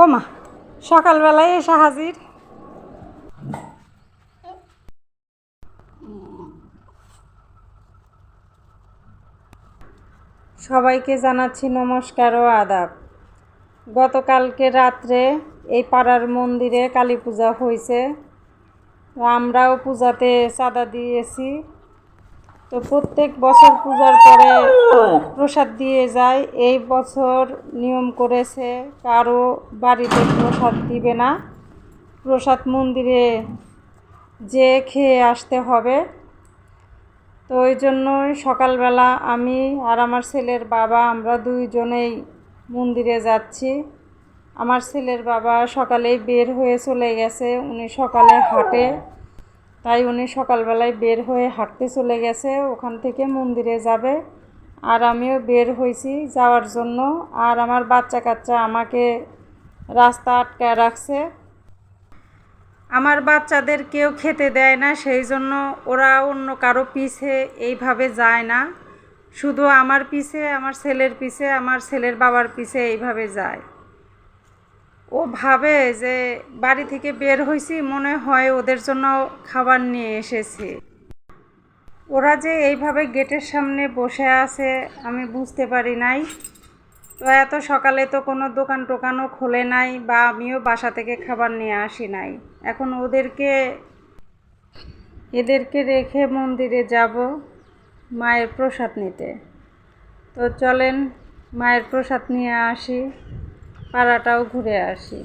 ও মা সকালবেলায় এসে হাজির। সবাইকে জানাচ্ছি নমস্কার ও আদাব। গতকালকে রাত্রে এই পাড়ার মন্দিরে কালী পূজা হয়েছে। আমরাও পূজাতে চাঁদা দিয়েছি। তো প্রত্যেক বছর পূজার পরে প্রসাদ দিয়ে যায়। এই বছর নিয়ম করেছে কারও বাড়িতে প্রসাদ দিবে না। প্রসাদ মন্দিরে যে খেয়ে আসতে হবে। তো ওই জন্যই সকালবেলা আমি আর আমার ছেলের বাবা আমরা দুইজনেই মন্দিরে যাচ্ছি। আমার ছেলের বাবা সকালেই বের হয়ে চলে গেছে। উনি সকালে হাঁটে। তাই উনি সকালবেলায় বের হয়ে হাঁটতে চলে গেছে, ওখান থেকে মন্দিরে যাবে। আর আমিও বের হয়েছি যাওয়ার জন্য। আর আমার বাচ্চা কাচ্চা আমাকে রাস্তা আটকায় রাখছে। আমার বাচ্চাদের কেউ খেতে দেয় না, সেই জন্য ওরা অন্য কারও পিছে এইভাবে যায় না। শুধু আমার পিছে, আমার ছেলের পিছে, আমার ছেলের বাবার পিছে এইভাবে যায়। ও ভাবে যে বাড়ি থেকে বের হয়েছি মনে হয় ওদের জন্য খাবার নিয়ে এসেছি। ওরা যে এইভাবে গেটের সামনে বসে আছে, আমি বুঝতে পারি নাই। তো এত সকালে তো কোনো দোকান টোকানও খোলে নাই বা আমিও বাসা থেকে খাবার নিয়ে আসি নাই। এখন ওদেরকে, এদেরকে রেখে মন্দিরে যাব মায়ের প্রসাদ নিতে। তো চলেন, মায়ের প্রসাদ নিয়ে আসি। পাড়াটাও ঘুরে আসি।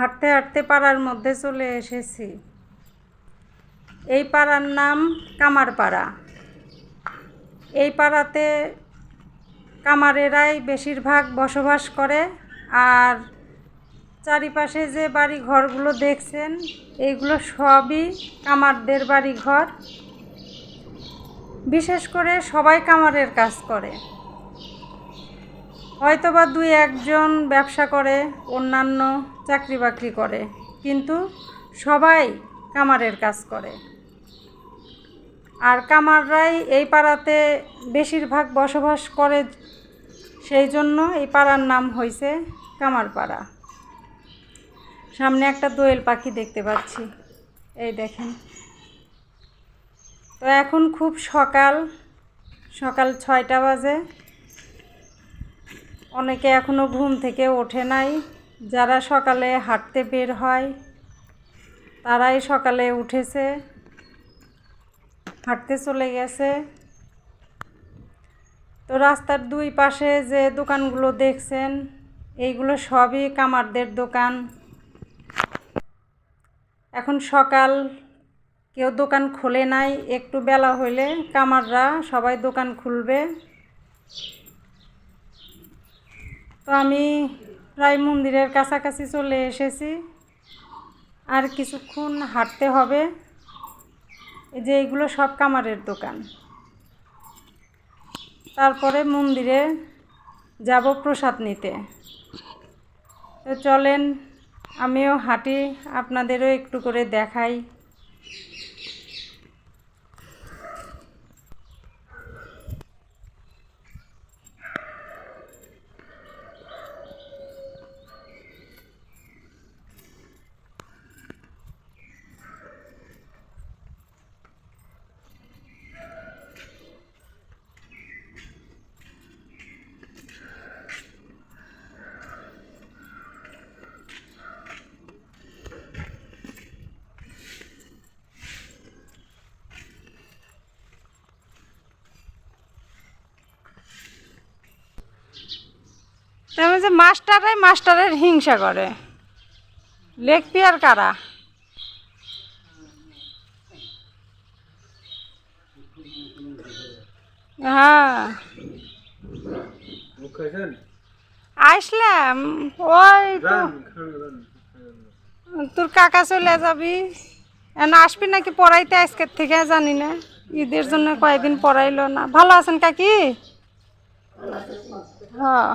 হাঁটতে হাঁটতে পাড়ার মধ্যে চলে এসেছি। এই পাড়ার নাম কামারপাড়া। এই পাড়াতে কামারেরাই বেশিরভাগ বসবাস করে আর চারিপাশে যে বাড়ি ঘরগুলো দেখছেন এইগুলো সবই কামারদের বাড়ি ঘর বিশেষ করে সবাই কামারের কাজ করে। হয়তোবা দুই একজন ব্যবসা করে, অন্যান্য চাকরি বাকরি করে, কিন্তু সবাই কামারের কাজ করে। আর কামাররাই এই পাড়াতে বেশিরভাগ বসবাস করে, সেই জন্য এই পাড়ার নাম হয়েছে কামারপাড়া সামনে একটা দোয়েল পাখি দেখতে পাচ্ছি। এই দেখেন। তো এখন খুব সকাল সকাল ছয়টা বাজে। অনেকে এখনও ঘুম থেকে ওঠে নাই। যারা সকালে হাঁটতে বের হয়, তারাই সকালে উঠেছে, হাঁটতে চলে গেছে। তো রাস্তার দুই পাশে যে দোকানগুলো দেখছেন, এইগুলো সবই কামারদের দোকান। এখন সকাল, কেউ দোকান খোলে নাই, একটু বেলা হইলে কামাররা সবাই দোকান খুলবে। তো আমি প্রায় মন্দিরের কাছাকাছি চলে এসেছি। আর কিছুক্ষণ হাঁটতে হবে। এই যে এইগুলো সব কামারের দোকান। তারপরে মন্দিরে যাব প্রসাদ নিতে। তো চলেন, আমিও হাঁটি, আপনাদেরও একটু করে দেখাই। তেমন যে মাস্টারে মাস্টারের হিংসা করে। লেগ পিয়ার কারা? হ্যাঁ। আসলাম ওই তোর কাকা চলে যাবি। এখন আসবি নাকি পড়াইতে আজকের থেকে জানি না। ঈদের জন্য কয়েকদিন পড়াইলো না। ভালো আছেন কাকি? হ্যাঁ।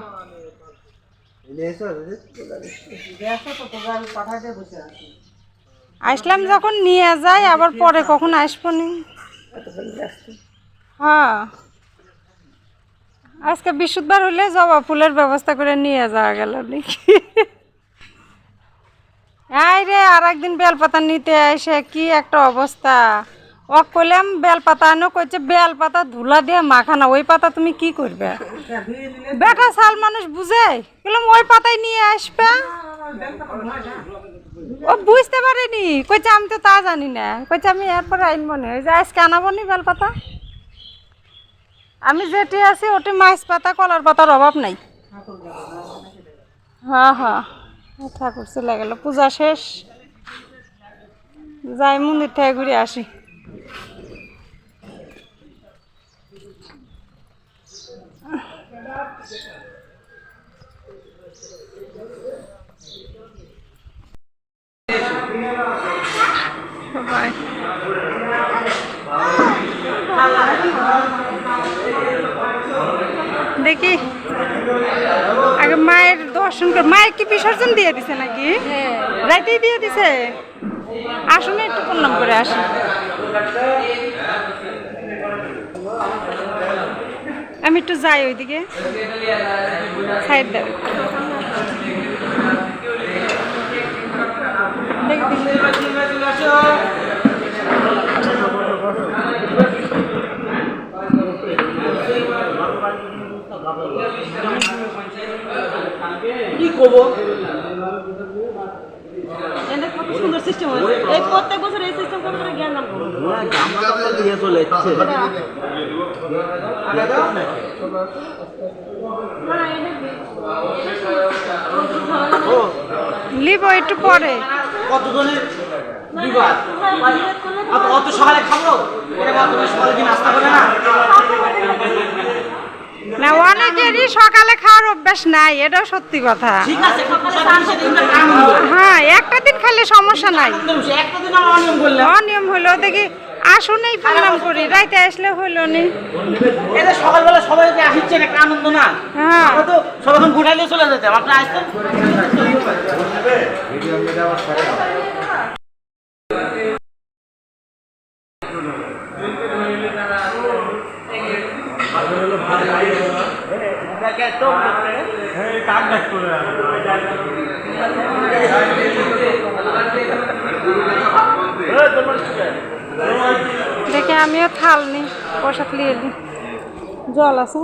আসলাম যখন, নিয়ে যাই, আবার পরে কখন আসব নি? হ্যাঁ। আজকে বৃহস্পতিবার হলে জবা ফুলের ব্যবস্থা করে নিয়ে যাওয়া গেল নাকি? রে আর একদিন বেলপাতা নিতে এসে কি একটা অবস্থা। ও কইলাম বেলপাতা আনো, কইছে বেলপাতা ধুলা দিয়ে মাখানা ওই পাতা তুমি কি করবে? বেটা, সাল মানুষ বুঝে? বললাম ওই পাতায় নিয়ে আসবে। ও বুঝতে পারেনি। কইছে, আমি তো তা জানি না। কইছে, আমি এরপরে আইনব না ওই যে, আজকে আনাবো নি বেলপাতা আমি যেটি আছি, ওটি মাছ পাতা, কলার পাতার অভাব নাই। হ্যাঁ হ্যাঁ। ঠাকুর চলে গেল, পূজা শেষ। যাই, মন্দির থেকে ঘুরে আসি। দেখি। আগে মায়ের দর্শন কর মায়ের কি বিসর্জন দিয়ে দিছে নাকি? রাইতেই দিয়ে দিছে? আসুন একটু প্রণাম করে আসি। আমি একটু যাই ওইদিকে সাইড দেখি। কি করব কত সুন্দর সিস্টেম হয়েছে এই প্রত্যেক বছর এই সিস্টেম করে করে জ্ঞান দান করব। দিয়ে চলে যাচ্ছে লিব একটু পরে। কতজনের বিবাদ? অত অত সকালে খাব? এরকম অত সকালে কি নাস্তা করে না? না অনেকেরই সকালে খাওয়ার অভ্যাস নাই এটাও সত্যি কথা। হ্যাঁ একটা দিন খাইলে সমস্যা নাই। অনিয়ম হলো দেখি আসুনেই প্রণাম করি রাইতে আসলে হইল নি। এটা সকালবেলা সবাই যে আসছেন একটা আনন্দ না? হ্যাঁ। তো সব এখন ঘুরাইলে চলে যেতাম। আপনি আসতেন দেখি আমিও থাল নি পোশাক লিয়ে দি জল আছে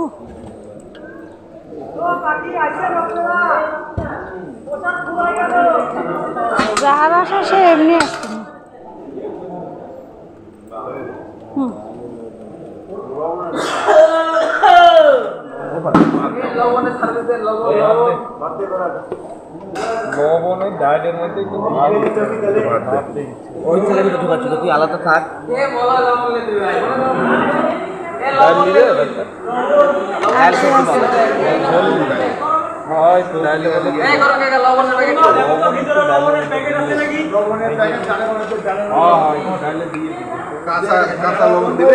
যাহার আসা সে এমনি আসছে হুম। লবণের ডায়েটের মধ্যে ওই ছেলে ভিতরে ঢুকাচ্ছিল তুই আলাদা থাক। হয় হ্যাঁ হ্যাঁ কাঁচা লবণ দিবে?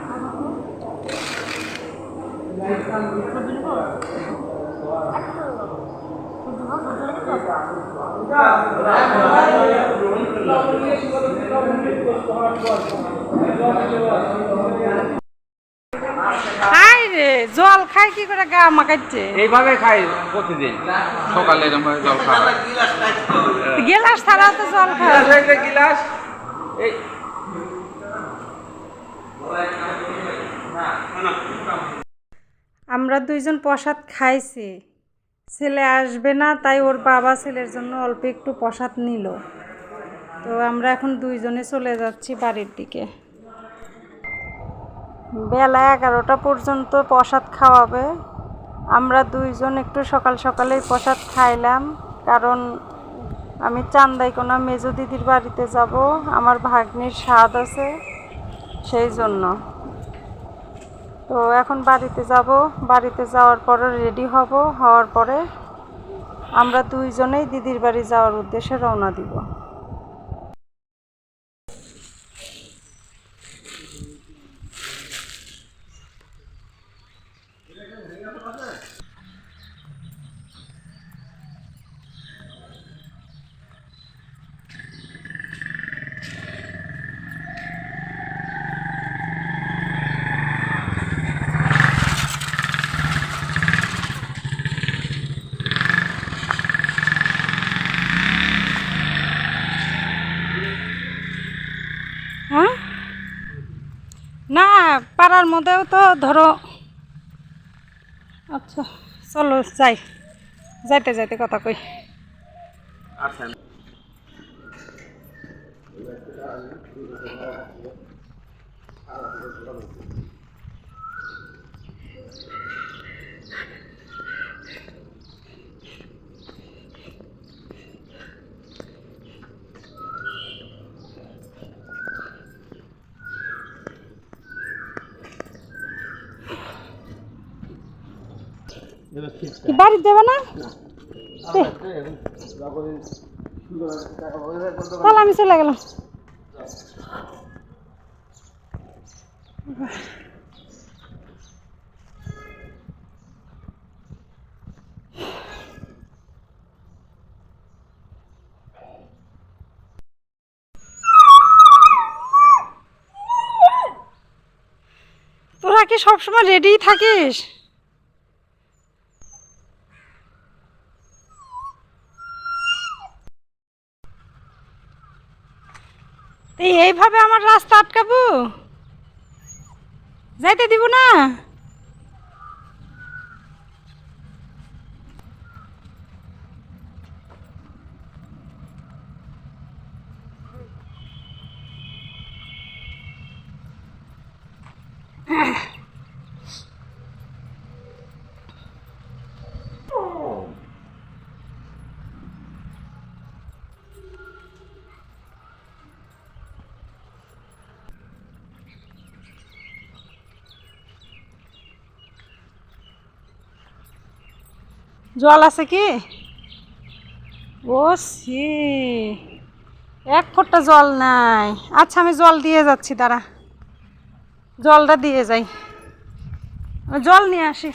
রে জল খাই খাই কি করে গা মাকাচ্ছে এইভাবে খাই প্রতিদিন। সকালে জল খাওয়া হয়। গেলাস ছাড়া তো জল খায় গিলাস গিলাস এই আমরা দুইজন প্রসাদ খাইছি। ছেলে আসবে না, তাই ওর বাবা ছেলের জন্য অল্প একটু প্রসাদ নিল। তো আমরা এখন দুইজনে চলে যাচ্ছি বাড়ির দিকে। বেলা এগারোটা পর্যন্ত প্রসাদ খাওয়াবে। আমরা দুইজন একটু সকাল সকালেই প্রসাদ খাইলাম, কারণ আমি চান্দাইকোনা মেজো দিদির বাড়িতে যাব। আমার ভাগ্নির স্বাদ আছে, সেই জন্য। তো এখন বাড়িতে যাব। বাড়িতে যাওয়ার পরে রেডি হব। হওয়ার পরে আমরা দুইজনেই দিদির বাড়ি যাওয়ার উদ্দেশ্যে রওনা দিব হ্যাঁ না পাড়ার মধ্যেও তো ধরো আচ্ছা চলো যাই যাইতে যাইতে কথা কই। কি বাড়ি যাবে না? তাহলে আমি চলে গেলাম। তোরা কি সবসময় রেডি থাকিস? এই এইভাবে আমার রাস্তা আটকাবো? যাইতে দিব না? জল আছে কি? ও সি এক ফোঁটা জল নাই। আচ্ছা আমি জল দিয়ে যাচ্ছি, দাঁড়া। জলটা দিয়ে যাই। জল নিয়ে আসি।